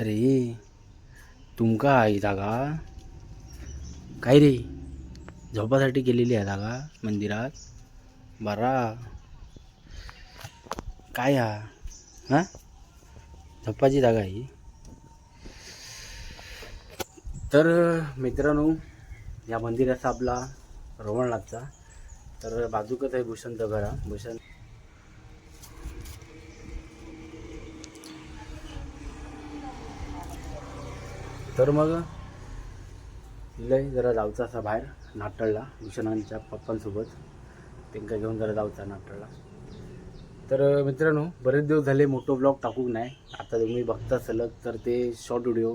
अरे तुमका आहे जागा? काय रे? झोपासाठी गेलेली आहे जागा मंदिरात? बरा. काय हा? हां? झोपाची जागा आहे. ही. तर मित्रांनो या मंदिराचा आपला रोवणनाथचा तर बाजूकच आहे भूषणचं घर भूषण तर मग लय जरा जाऊचा असा बाहेर नाटळला भूषणांच्या पप्पांसोबत. त्यांना घेऊन जरा जाऊचा नाटळला. तर मित्रांनो बरेच दिवस झाले मोठो ब्लॉग टाकूक नाही. आता तुम्ही बघता सलग तर ते शॉर्ट व्हिडिओ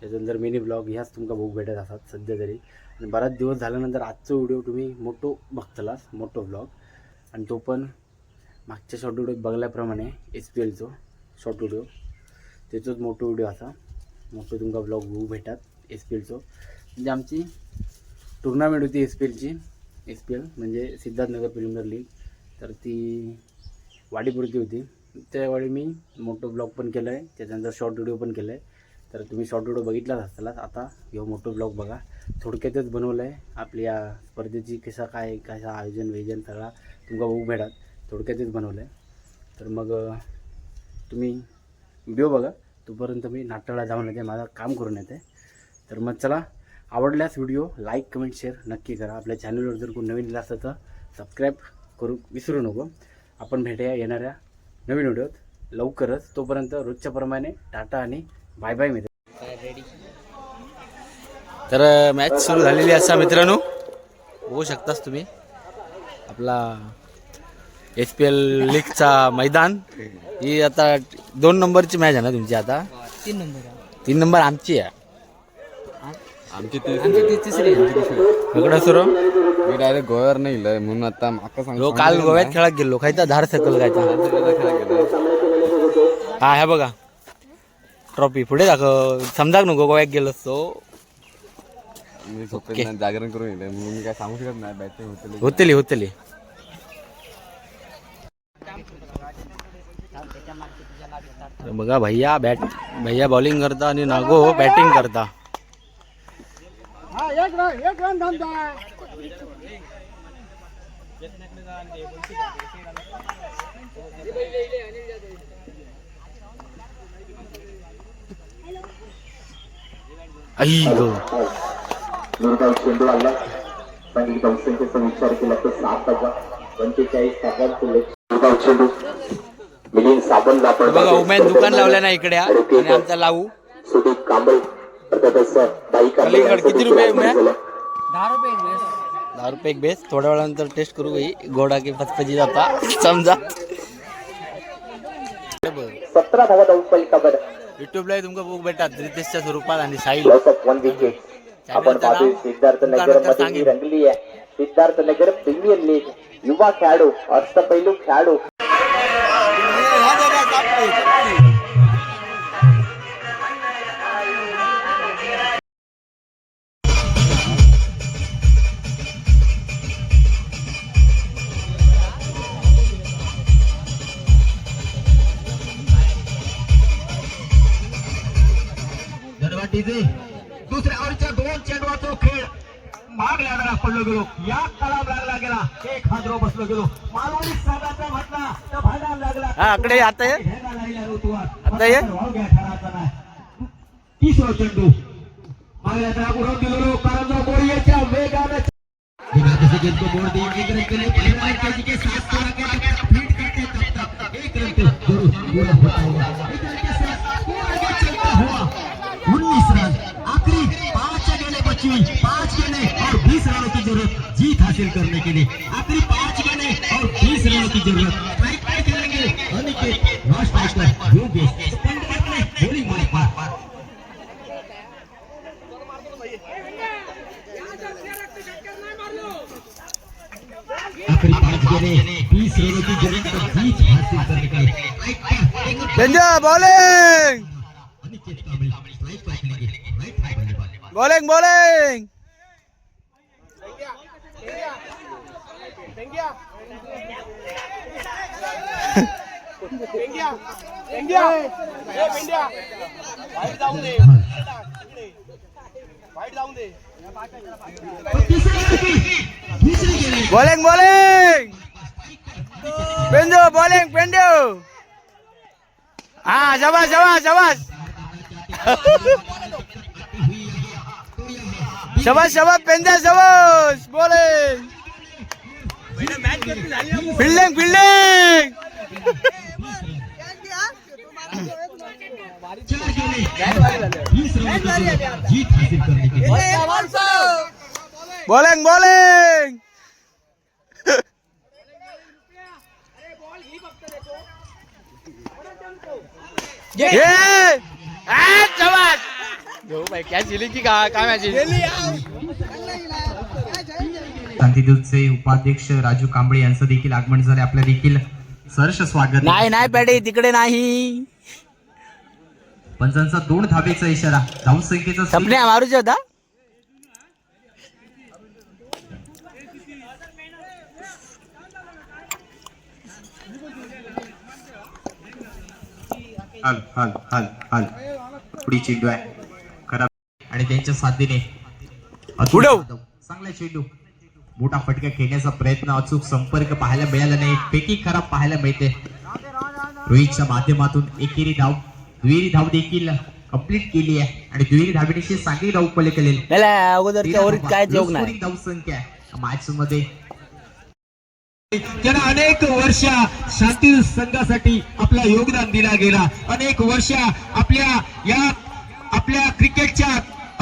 त्याच्यानंतर मिनी ब्लॉग ह्याच तुमका बघू भेटत असतात सध्या तरी. आणि बराच दिवस झाल्यानंतर आजचा व्हिडिओ तुम्ही मोठो बघतलास मोठो ब्लॉग आणि तो पण मागच्या शॉर्ट व्हिडिओ बघल्याप्रमाणे एस पी एलचो शॉर्ट व्हिडिओ त्याचोच मोठो व्हिडिओ असा. मोठं तुमका ब्लॉग बघू भेटतात एस पी एलचो म्हणजे आमची टुर्नामेंट होती एस पी एलची एस पी एल म्हणजे सिद्धार्थनगर प्रीमियर लीग तर ती वाडीपुरती होती. त्यावेळी मी मोठं ब्लॉग पण केलं आहे त्याच्यानंतर शॉर्ट व्हिडिओ पण केलं आहे तर तुम्ही शॉर्ट व्हिडिओ बघितलाच असतालाच आता ह्यो मोठं ब्लॉग बघा. थोडक्यातच बनवलं आहे आपल्या स्पर्धेची कसा काय कसं आयोजन वेजन सगळा तुमका बघू भेटात थोडक्यातच बनवलं आहे तर मग तुम्ही व्हिडिओ बघा. तोपर्यंत मी नाट्याला जाऊन येते माझं काम करून येते. तर मग चला आवडल्यास व्हिडिओ लाईक कमेंट शेअर नक्की करा. आपल्या चॅनलवर जर कोण नवीन दिला असतं तर सबस्क्राईब करू विसरू नको. आपण भेटूया येणाऱ्या नवीन व्हिडिओत लवकरच. तोपर्यंत रोजच्या प्रमाणे टाटा आणि बाय बाय मित्र. तर मॅच सुरू झालेली असा मित्रांनो. बघू शकतास तुम्ही. आपला एस पी एल लीगचा मैदान. ही आता दोन नंबरची मॅच आहे ना तुमची आता? तीन नंबर तीन नंबर आमची आहे. आमची ती आमची ती तिसरी इकडं सुरू? मी डायरेक्ट गोव्यावर नाही गेलोय म्हणून आता माका सांग लो काल गोव्यात खेळत गेलो. खायचा धार सकल खायचा हा हे बघा. ट्रॉफी पुढे दाखव. समजा नको गोव्यात गेलोस तो. मी झोपेत नाही, जागरण करून गेलोय म्हणून मी काय सांगू शकत नाही. बॅटिंग होते होतली होतली. बघा भैया बॅट भैया बॉलिंग करता आणि नागो बॅटिंग करता. विचार केला तर सात हजार पंचेचाळीस चेंडू मिलिंद साबण हे बघा उमेन दुकान लावल्या ना इकडे हा. आणि आमचा लावू. सुदीप कांबळे अर्थातच बाई कांबळे अलीकडे यांचं किती रुपये? झालं. दहा रुपये. दहा रुपये एक बेस. थोड्या वेळानंतर टेस्ट करू भाई गोडा की फचफची जाता. समजा. सतरा धावा धावून पलिकावर युट्यूबला तुमका बुक भेटतात. रितेशच्या स्वरूपात आणि विकेट आपण पाहतोय सिद्धार्थ नगरमध्ये ही रंगली आहे. सिद्धार्थ नगर प्रीमियर लीग युवा खेळाडू अष्टपैलू खेळाडू. पडलो गेलो. या कलाम लागला गेला. एक हादरो बसलो गेलो. मालवणी साधाचा म्हटला तर भांडण लागला. हा आकडे आता. आता ये. तिसरा चेंडू. मागल्या त्याला उडवून दिलो कारण जो बोरियाच्या वेगाने को मोड़ दिए एक रन के लिए पहलवान के के साथ पूरा करके फीट करते तब तक एक रन के जरूर पूरा होता हुआ एक रन के साथ पूरा आगे चलता हुआ उन्नीस रन. आखिरी पांच गेंदे बची हुई बीस रनों की जरूरत जीत हासिल करने के लिए। आखिरी पांच गेंदे और बीस रनों की जरूरत। स्ट्राइक पर खेलेंगे अनिकेत नॉन स्ट्राइकर योगेश पंडित ने बॉलिंग मारी पार। आखिरी पांच गेंदे बीस रनों की जरूरत और जीत हासिल करने के लिए। संजय बॉलिंग अनिकेत कांबळे स्ट्राइक पर खेलेंगे। राइट हाथ बल्लेबाज बॉलिंग बॉलिंग तिसरी षटकी. दुसरी गेली बॉलिंग बॉलिंग पेंडो बॉलिंग पेंडो हा शबाश शबाश शबाश शबाश शबाश पेंजा शबाश बॉलिंग फिल्डिंग फिल्डिंग चार गेले वीस राऊंड जीत हासिल करने के लिए बॉलिंग भाई क्या चिली की का काय मॅच शांतीदूतचे उपाध्यक्ष राजू कांबळे यांचं देखील आगमन झाले. आपल्या देखील सहर्ष स्वागत नाही नाही पॅडे तिकडे नाही. पंचांचा दोन धाबेचा इशारा. धावसंख्येचा संपण्या मारूचे होता. हल हल हल हल. पुढी चेंडू आहे खराब. आणि त्यांच्या साथीने. धाव. चांगला चेंडू. मोठा फटका खेळण्याचा प्रयत्न अचूक संपर्क पाहायला मिळाला नाही. पेकी खराब पाहायला मिळते. रोहितच्या माध्यमातून एकेरी धाव दुहेरी धाव देखील कंप्लीट केली आहे. आणि दुहेरी धावेनिशी चांगली धाव काय जोग नाही. धावसंख्या मॅच मध्ये त्यांना अनेक वर्ष शांती संघासाठी आपला योगदान दिला गेला. अनेक वर्ष आपल्या या आपल्या क्रिकेटच्या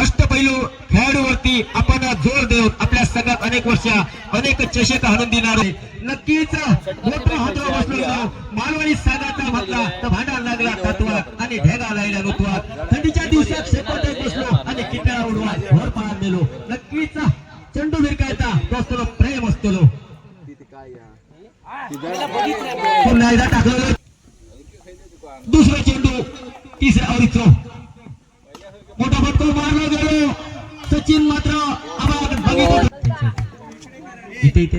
अष्टपैलू खेळाडूवरती आपण जोर देऊन आपल्या सगळ्यात अनेक वर्ष अनेक चषक हाणून देणार नक्कीच मोठा हातवा बसलो मालवणी सागाचा म्हटला तर भांडा लागला तत्व आणि ढेगा लायला ऋतुवा थंडीच्या दिवसात शेकोट्यात बसलो आणि किटाळा उडवा. भर पाळा मेलो. नक्कीच चेंडू विरकायचा तो असतो प्रेम असतो पुन्हा एकदा टाकलं. दुसरा चेंडू तिसऱ्या अडीचो मोठा फटको मारला गेलो. सचिन मात्र इथे इथे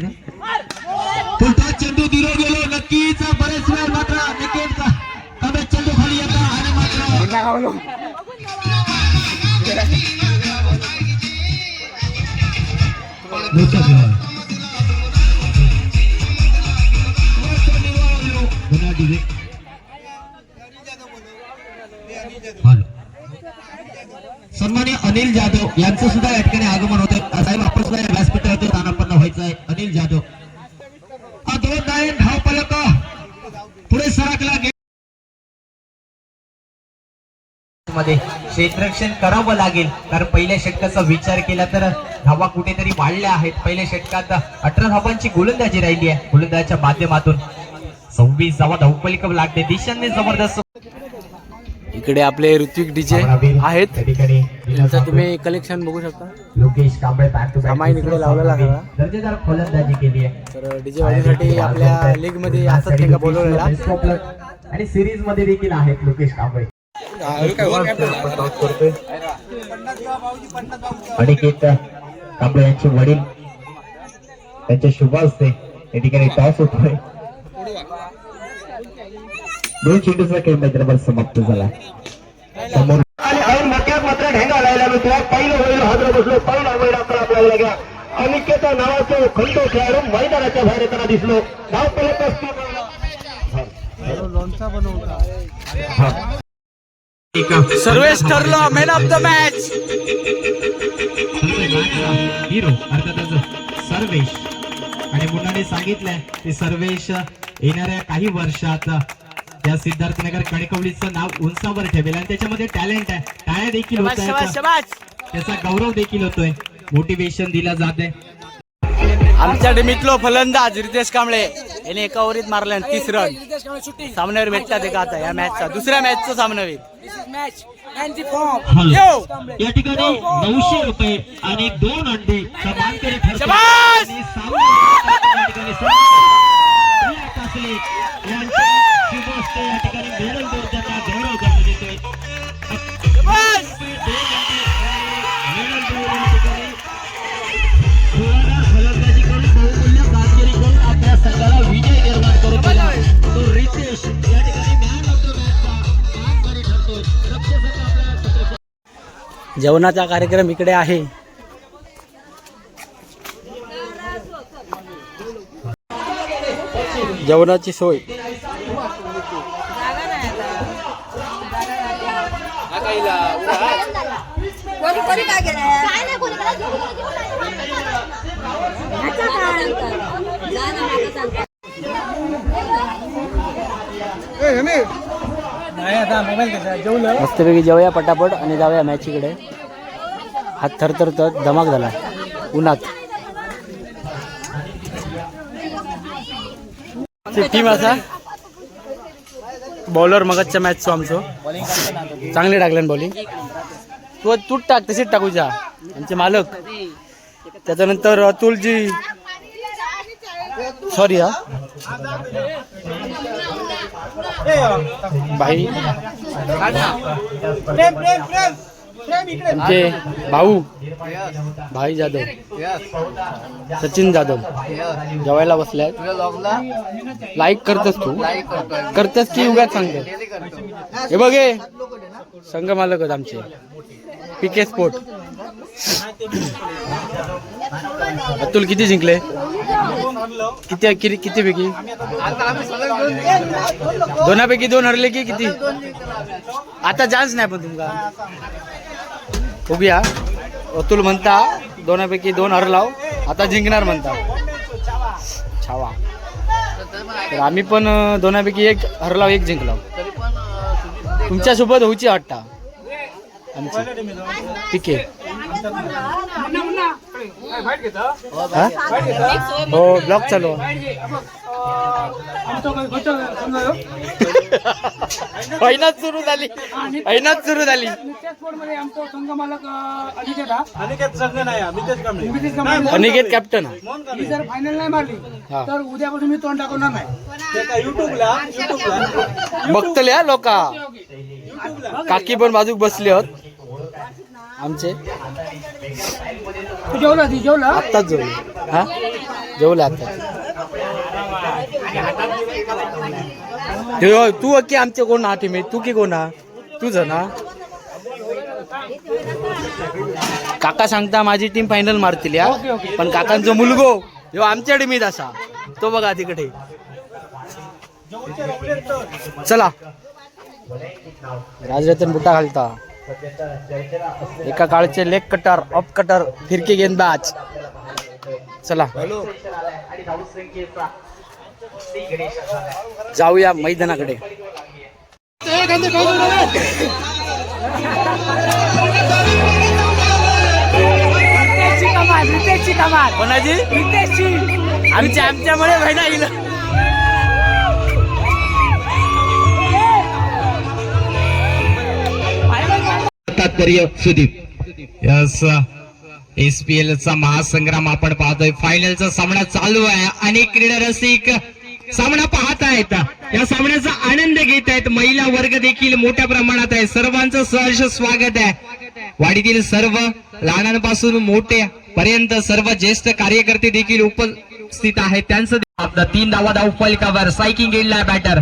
पुलटा चेंडू दिलो गेलो. नक्कीच बरेच वेळ मात्र विकेटचा कमी चेंडू खाली येतो आणि मात्र मोठा सन्मान्य अनिल जाधव यांचं सुद्धा या ठिकाणी आगमन होतं साहेब आपण सुद्धा या व्यासपीठावरती स्थानापन्न व्हायचं आहे अनिल जाधव. हा दोन नायन धाव पलक. पुढे सरकला मध्ये क्षेत्ररक्षण करावं लागेल. कारण पहिल्या षटकाचा विचार केला तर धावा कुठेतरी वाढल्या आहेत. पहिल्या षटकात अठरा धावांची गोलंदाजी राहिली आहे. गोलंदाजाच्या माध्यमातून सव्वीस धावा धावपलिक लागते. दिशांनी जबरदस्त इकडे आपले ऋत्विक डीजे आहेत. त्यांचं तुम्ही कलेक्शन बघू शकता. लोकेश कांबळे सामाईन इकडे लावलेला. दर्जेदार फलंदाजी केली आहे. तर डीजे वाजवण्यासाठी आपल्या लीगमध्ये असंच नाही का बोलवलेला? आणि सिरीजमध्ये देखील आहेत लोकेश कांबळे. अनिकेत कांबळे यांचे वडील. त्यांच्या शुभ असते या ठिकाणी टॉस होतोय. दोन चेंडूचा खेळ मैदानावर समाप्त झाला. समोर आणि ऐन मक्यात मात्र ढेंगा लायला मिळतो पहिलं होईल हादर बसलो. पहिला वैर आपला आपल्याला घ्या अनिकेता नावाचं खंड खेळाडू मैदानाच्या बाहेर येताना दिसलो. धाव सर्वेश ठरलो man of the match hero अर्थातच सर्वेश. आणि मुलांनी सांगितलंय की सर्वेश येणाऱ्या काही वर्षात त्या सिद्धार्थनगर कणकवलीचं नाव उंचावर ठेवेल आणि त्याच्यामध्ये टॅलेंट आहे टाळ्या देखील होत त्याचा गौरव देखील होतोय मोटिवेशन दिला जाते आमच्या टीमीतलो फलंदाज रितेश कांबळे याने एका ओव्हरीत मारला तीस रन सामन्यावर भेटतात एका आता या मॅचचा दुसऱ्या मॅचचा सामना होईल यो! या ठिकाणी नऊशे रुपये आणि दोन अंडे समांतरी जेवणाचा कार्यक्रम इकडे आहे. जेवणाची सोय. मस्तपैकी जेवूया पटापट आणि जाऊया मॅचीकडे हात थरथरत धमाक झाला. उन्हात. टीम असा. बॉलर मगजच्या मॅचचो आमचो. चांगले टाकल्यान बॉलिंग तू तूच टाक तशीच टाकूच्या आमचे मालक. त्याच्यानंतर अतुलजी. सॉरी हा. भाई आमचे भाऊ भाई जाधव सचिन जाधव जेवायला बसलाय लाईक करतस तू. करतस की उगाच सांगतो. हे बघ हे. संघ मालक आमचे. पीके स्पोर्ट अतुल किती जिंकले? किती किती किती पैकी? दोनापैकी दोन हरले की किती? आता चान्स नाही पण तुमका. उभ्या अतुल म्हणता दोनापैकी दोन हरलाव हो. आता जिंकणार म्हणता. छावा. तर आम्ही पण दोनापैकी एक हरलाव हो, एक जिंकलाव हो. तुमच्यासोबत होऊची वाटता आमची. आहे. हा? हो ब्लॉग चालू आहे. पहिनाच सुरू झाली. पहिनाच सुरू झाली. अनिकेत कॅप्टन जर फायनल नाही मारली हा. तर उद्यापासून मी तोंड टाकणार नाही. युट्यूबला युट्यूबला बघतले हा लोका. काकी पण बाजूक बसले होत. आमचे? तू जेवला ती जेवला? आत्ताच जेवले. हा? जेवले आत्ताच. ते तू की आमचे कोण हा टीम तू की कोण हा तुझं ना? काका सांगता माझी टीम फायनल मारतील या. पण काकांचो मुलगो ह्यो आमच्या टीमीत असा. तो बघा तिकडे. चला. राजरतन बुटा घालता. एका काळचे लेग कटर ऑफ कटर फिरकी गेंदबाज. चला. जाऊया मैदानाकडे. कोणाची? आमच्या आमच्यामुळे बहिणा तात्पर्य Sudeep. Yes S P L चा महासंग्राम आपण पाहतोय. फायनलचा सामना चालू आहे अनेक क्रीडा रसिक सामना पाहत आहेत. या सामन्याचा आनंद घेत आहेत. महिला वर्ग देखील मोठ्या प्रमाणात आहे. सर्वांचं सहर्ष स्वागत आहे. वाडीतील सर्व लहानांपासून मोठे पर्यंत सर्व ज्येष्ठ कार्यकर्ते देखील उपस्थित आहेत. त्यांचं आपलं तीन धावा धाव फलकावर सायकिंग गेलेला बॅटर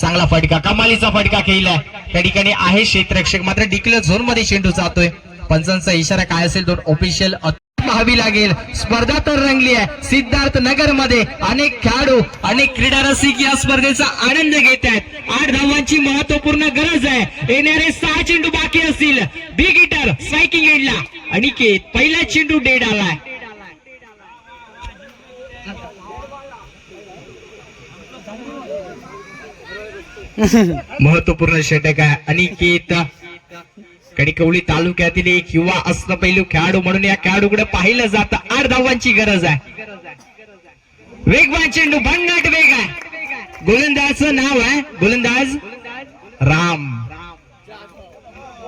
चांगला फटका कमालीचा फटका केलाय. त्या ठिकाणी आहे क्षेत्ररक्षक. मात्र डिक्लेअर झोनमध्ये चेंडू जातोय. पंचांचा इशारा काय असेल दोन ऑफिशियल व्हावी लागेल. स्पर्धा तर रंगली आहे. सिद्धार्थ नगरमध्ये अनेक खेळाडू अनेक क्रीडा रसिक या स्पर्धेचा आनंद घेत आहेत. आठ धावांची महत्त्वपूर्ण गरज आहे. येणारे सहा चेंडू बाकी असतील. बिग हिटर स्ट्रायकिंग एंडला अनिकेत पहिला चेंडू डेड आलाय. महत्त्वपूर्ण षटक आहे. अनिकेत कणिकवली तालुक्यातील एक युवा असणं पैलू खेळाडू म्हणून या खेळाडूकडे पाहिलं जात. आठ धावांची गरज आहे. वेगवान चेंडू भन्नाट वेग आहे. गोलंदाजचं नाव आहे. गोलंदाज राम.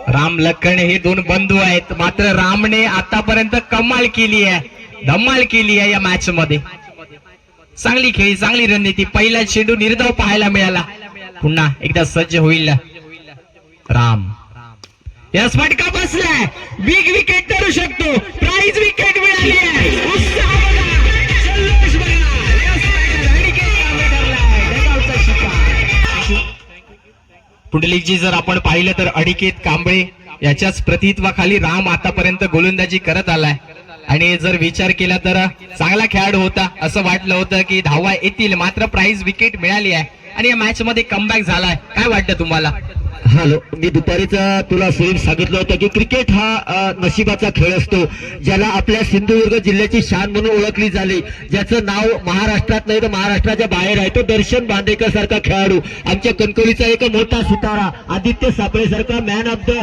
राम लखन हे दोन बंधू आहेत. मात्र रामने आतापर्यंत कमाल केली आहे. धमाल केली आहे या मॅच मध्ये. चांगली खेळी चांगली रणनीती. पहिला चेंडू निर्धाव पाहायला मिळाला. पुन्हा एकदा सज्ज होईल. राम. या स्फटका बसलाय? बिग विकेट धरू शकतो. प्राइज विकेट मिळाली पुंडलिकजी जर आपण पाहिलं तर अडिकेत कांबळे याच्याच प्रतित्वाखाली राम आतापर्यंत गोलंदाजी करत आलाय. आणि जर विचार केला तर चांगला खेळाडू होता. असं वाटलं होतं की धावा येतील. मात्र प्राइज विकेट मिळाली आहे. आणि या मॅच मध्ये कमबॅक झालाय. काय वाटतं तुम्हाला? हॅलो मी दुपारीच तुला सुनील सांगितलं होतं की क्रिकेट हा नशिबाचा खेळ असतो. ज्याला आपल्या सिंधुदुर्ग जिल्ह्याची शान म्हणून ओळखली झाली. ज्याचं नाव महाराष्ट्रात नाही तर महाराष्ट्राच्या बाहेर आहे. तो दर्शन बांदेकर सारखा खेळाडू. आमच्या कणकवलीचा एक मोठा सितारा आदित्य सापळे सारखा मॅन ऑफ द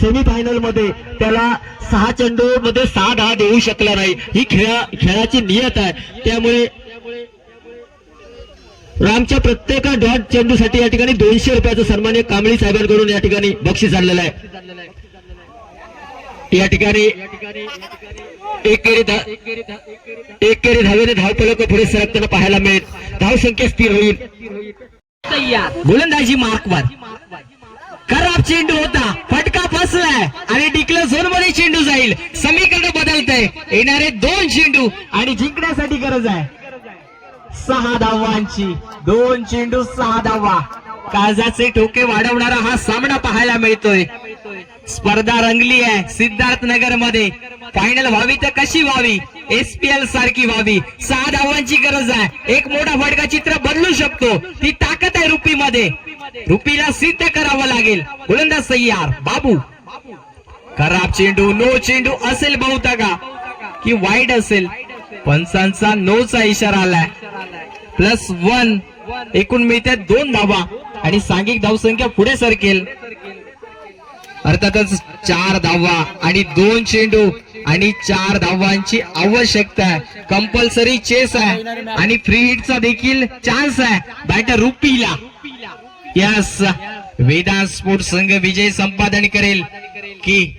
सेमीफायनलमध्ये त्याला सहा चेंडू मध्ये सहा दहा देऊ शकला नाही. ही खेळा खेळाची नियत आहे. त्यामुळे रामच्या प्रत्येक डॉट चेंडूसाठी या ठिकाणी दोनशे रुपयाचं सन्मान्य कांबळी साहेबांकडून या ठिकाणी बक्षीस आणलेलं आहे. या ठिकाणी एक केरी धावेने धावपलक पुढे सरकताना पाहायला मिळेल. धाव संख्या स्थिर होईल. गोलंदाजी मार्कवर खराब चेंडू होता फटका फसलाय आणि डिक्लेअर झोनमध्ये चेंडू जाईल. समीकरण बदलतंय. येणारे दोन चेंडू आणि जिंकण्यासाठी गरज आहे. सहा धावांची दोन चेंडू सहा धावा. काळजाचे टोके वाढवणारा हा सामना पाहायला मिळतोय. स्पर्धा रंगली आहे सिद्धार्थ नगरमध्ये. फायनल व्हावी तर कशी व्हावी? एसपीएल सारखी व्हावी. सहा धावांची गरज आहे. एक मोठा फटका चित्र बदलू शकतो. ती ताकद आहे रुपी मध्ये रुपीला सिद्ध करावं लागेल. गोलंदाज सय्यार. बाबू. खराब चेंडू नो चेंडू असेल बहुता का की वाईट असेल? पंचांचा नोचा इशारा आलाय. प्लस वन एकूण मिळते दोन धावा. आणि सांघिक धावसंख्या पुढे सरकेल. अर्थातच चार धावा आणि दोन चेंडू आणि चार धावांची आवश्यकता आहे. कंपल्सरी चेस आहे. आणि फ्री हिटचा देखील चान्स आहे. बॅटर रुपीला. यस वेदांत स्पोर्ट्स संघ विजय संपादन करेल की?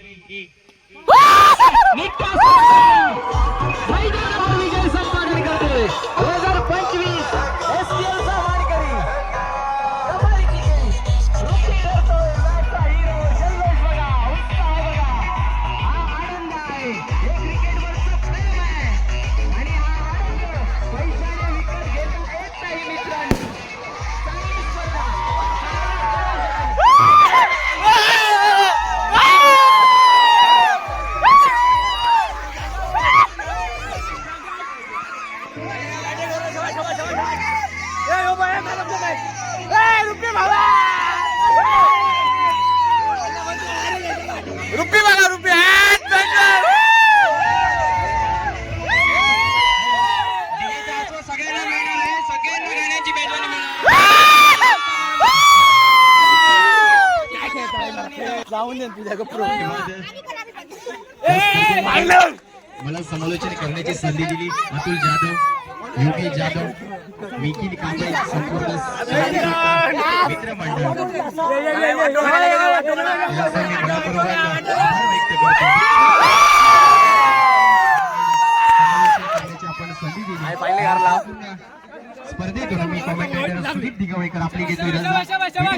सुदीप दिगवळेकर आपली घेतोय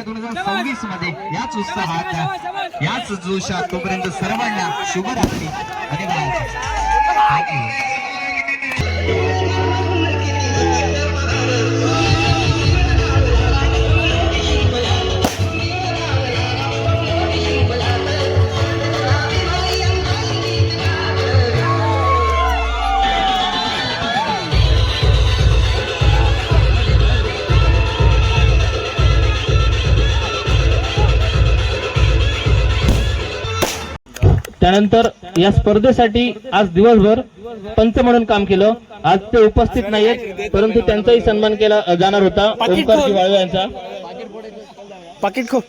दोन हजार सव्वीसमध्ये याच उत्साहात याच जोशात तोपर्यंत सर्वांना शुभरात्री. धन्यवाद त्यानंतर या स्पर्धेसाठी आज दिवसभर पंच म्हणून काम केलं. आज ते उपस्थित नाहीयेत परंतु त्यांचाही सन्मान केला जाणार होता. ओंकारजी वाळवे यांचा. पाकिट खो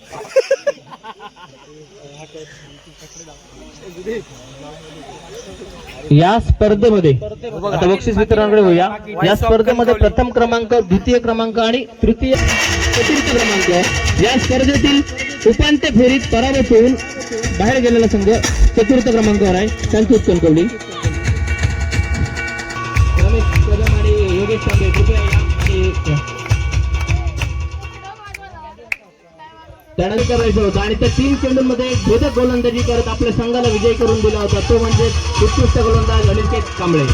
या स्पर्धेमध्ये आता बक्षीस वितरणाकडे होऊया या स्पर्धेमध्ये प्रथम क्रमांक द्वितीय क्रमांक आणि तृतीय चतुर्थ क्रमांक या स्पर्धेतील उपांत्य फेरीत पराभूत होऊन बाहेर गेलेला संघ चतुर्थ क्रमांकावर आहे. त्यांची उत्तम कवडी रमेश कदम आणि योगेश कृपया लढाई करायचं होतं. आणि त्या तीन चेंडूंमध्ये भेदक गोलंदाजी करत आपल्या संघाला विजय करून दिला होता. तो म्हणजे उत्कृष्ट गोलंदाज अनिकेत कांबळे.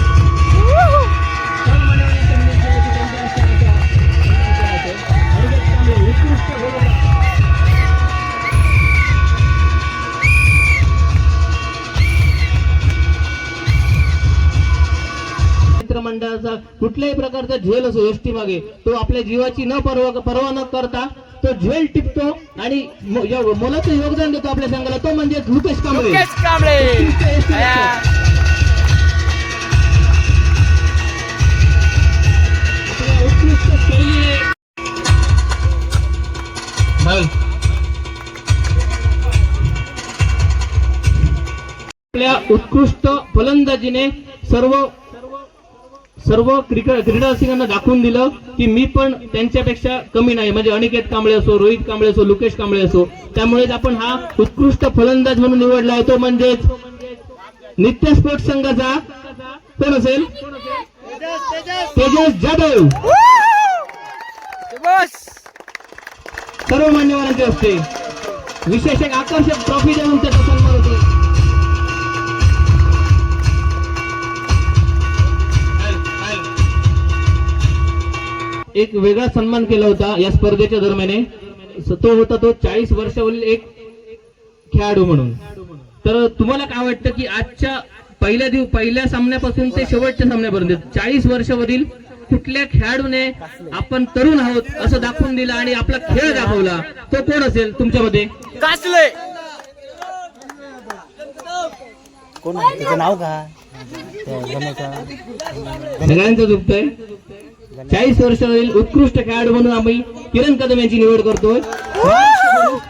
मित्रमंडळाचा कुठल्याही प्रकारचा झेल असो एसटी मागे तो आपल्या जीवाची न पर्वा पर्वा न करता तो झेल टिपतो आणि मोलाचं योगदान देतो आपल्या संघाला. तो म्हणजे लुकेश कांबळे. आपल्या उत्कृष्ट फलंदाजीने सर्व सर्व क्रिकेट क्रीडारसिकांना दाखवून दिलं की मी पण त्यांच्यापेक्षा कमी नाही. म्हणजे अनिकेत कांबळे असो रोहित कांबळे असो लुकेश कांबळे असो त्यामुळेच आपण हा उत्कृष्ट फलंदाज म्हणून निवडला आहे तो म्हणजेच नित्य स्पोर्ट्स संघाचा कोण असेल? तेजस जाधव. सर्व मान्यवरांचे असते विशेष एक आकर्षक ट्रॉफी देऊन त्याचा सन्मान होतो एक वेगळा सन्मान केला होता या स्पर्धेच्या दरम्यान. तो होता तो चाळीस वर्षावरील एक खेळाडू म्हणून. तर तुम्हाला काय वाटतं की आजच्या पहिल्या दिव पहिल्या सामन्यापासून ते शेवटच्या सामन्यापर्यंत चाळीस वर्षावरील कुठल्या खेळाडूने आपण तरुण आहोत असं दाखवून दिलं आणि आपला खेळ दाखवला? तो कोण असेल तुमच्या मध्ये कोण? नाव गण्याचं सगळ्यांचं चुकतंय चाळीस वर्षावरील उत्कृष्ट खेळाडू म्हणून आम्ही किरण कदम यांची निवड करतोय.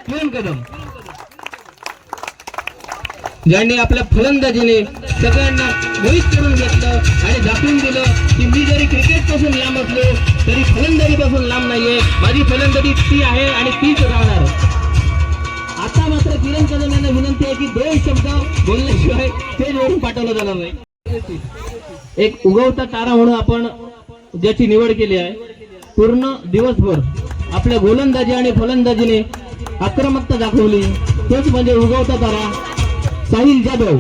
किरण कदम. ज्यांनी आपल्या फलंदाजीने सगळ्यांना मोहित करून घेतलं आणि दाखवून दिलं की मी जरी क्रिकेटपासून लांब असलो तरी फलंदाजी पासून लांब नाहीये. माझी फलंदाजी ती आहे आणि तीच राहणार. आता मात्र किरण कदम यांना विनंती आहे की दोन शब्द बोलल्याशिवाय स्टेजवरून पाठवलं जाणार नाही. एक उगवता तारा म्हणून आपण ज्याची निवड केली आहे. पूर्ण दिवसभर आपल्या गोलंदाजी आणि फलंदाजीने आक्रमकता दाखवली. तोच म्हणजे उगवता तारा साहिल जाधव.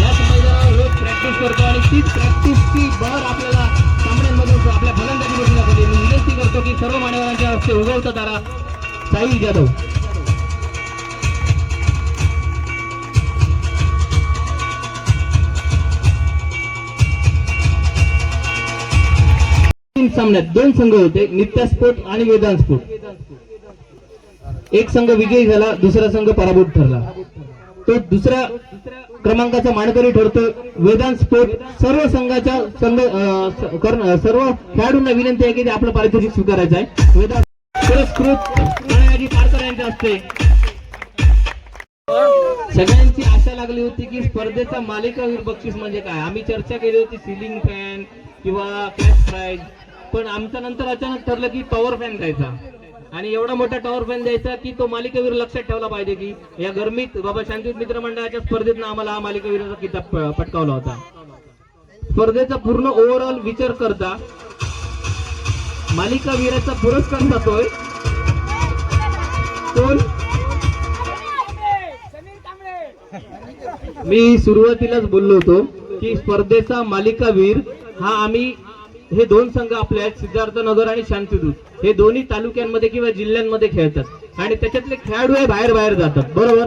याच मैदानावर रोज प्रॅक्टिस करतो आणि तीच प्रॅक्टिसची बहर आपल्याला सामन्यांमधून आपल्या फलंदाजीमधून दाखवली. मी विनंती करतो की सर्व मान्यवरांच्या हस्ते उगवता तारा साहिल जाधव. तीन सामन्यात दोन संघ होते नित्या स्पोर्ट आणि वेदांत स्पोर्ट एक संघ विजयी झाला दुसरा संघ पराभूत ठरला. तो दुसऱ्या क्रमांकाचा मानकरी ठरतो वेदांत स्पोर्ट सर्व संघाच्या संघ सर्व खेळाडूंना विनंती आहे की ते आपलं पारितोषिक स्वीकारायचं आहे. वेदांत पुरस्कृत असते यांच्या सगळ्यांची आशा लागली होती की स्पर्धेचा मालिकावीर बक्षीस म्हणजे काय? आम्ही चर्चा केली होती सिलिंग फॅन किंवा कॅश प्राईज पण आमच्या नंतर अचानक ठरलं की टॉवर फॅन द्यायचा. आणि एवढा मोठा टॉवर फॅन द्यायचा की तो मालिकावीर लक्षात ठेवला पाहिजे की या गरमीत बाबा शांतीत मित्र मंडळाच्या स्पर्धेतनं आम्हाला हा मालिकावीराचा किताब पटकावला होता. स्पर्धेचा पूर्ण ओव्हरऑल विचार करता मालिकावीराचा पुरस्कार जातोय. कोण? मी सुरुवातीलाच बोललो होतो की स्पर्धेचा मालिकावीर हा आम्ही हे दोन संघ आपले आहेत सिद्धार्थनगर आणि शांतिदूत. हे दोन्ही तालुक्यांमध्ये किंवा जिल्ह्यांमध्ये खेळतात. आणि त्याच्यातले खेळाडू हे बाहेर बाहेर जातात. बरोबर?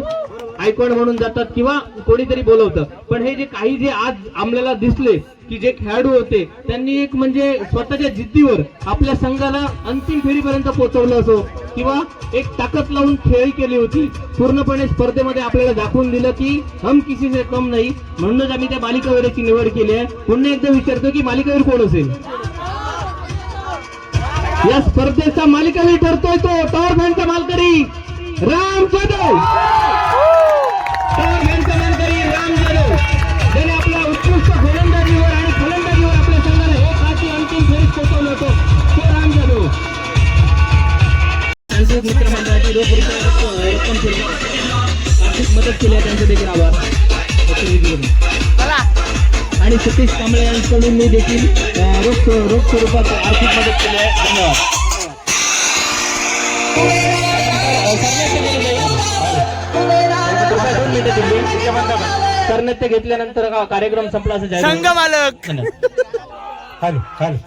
आयकॉन म्हणून जातात किंवा कोणीतरी बोलवतं. पण हे जे काही जे आज आम्हाला दिसले की जे खेळाडू होते त्यांनी एक म्हणजे स्वतःच्या जिद्दीवर आपल्या संघाला अंतिम फेरीपर्यंत पोहोचवलं असो किंवा एक ताकद लावून खेळी केली होती. पूर्णपणे स्पर्धेमध्ये आपल्याला दाखवून दिलं की हम किसी से कम नाही. म्हणूनच आम्ही त्या मालिकावीराची निवड केली आहे. पुन्हा एकदा विचारतो की मालिकावीर कोण असेल? या स्पर्धेचा मालिकावीर ठरतोय तो टॉवर फॅनचा मालकरी राम जाधव. त्यांचे मित्रमंडळाची रोख रुपये रक्कम आर्थिक मदत केली आहे त्यांचे देखील आभार आणि सतीश कांबळे यांच्याकडून मी देखील रोख रोख स्वरूपात आर्थिक मदत केली आहे. धन्यवाद. करण्यात घेतल्यानंतर का- कार्यक्रम संपला असं संघ मालक. खाली खाली.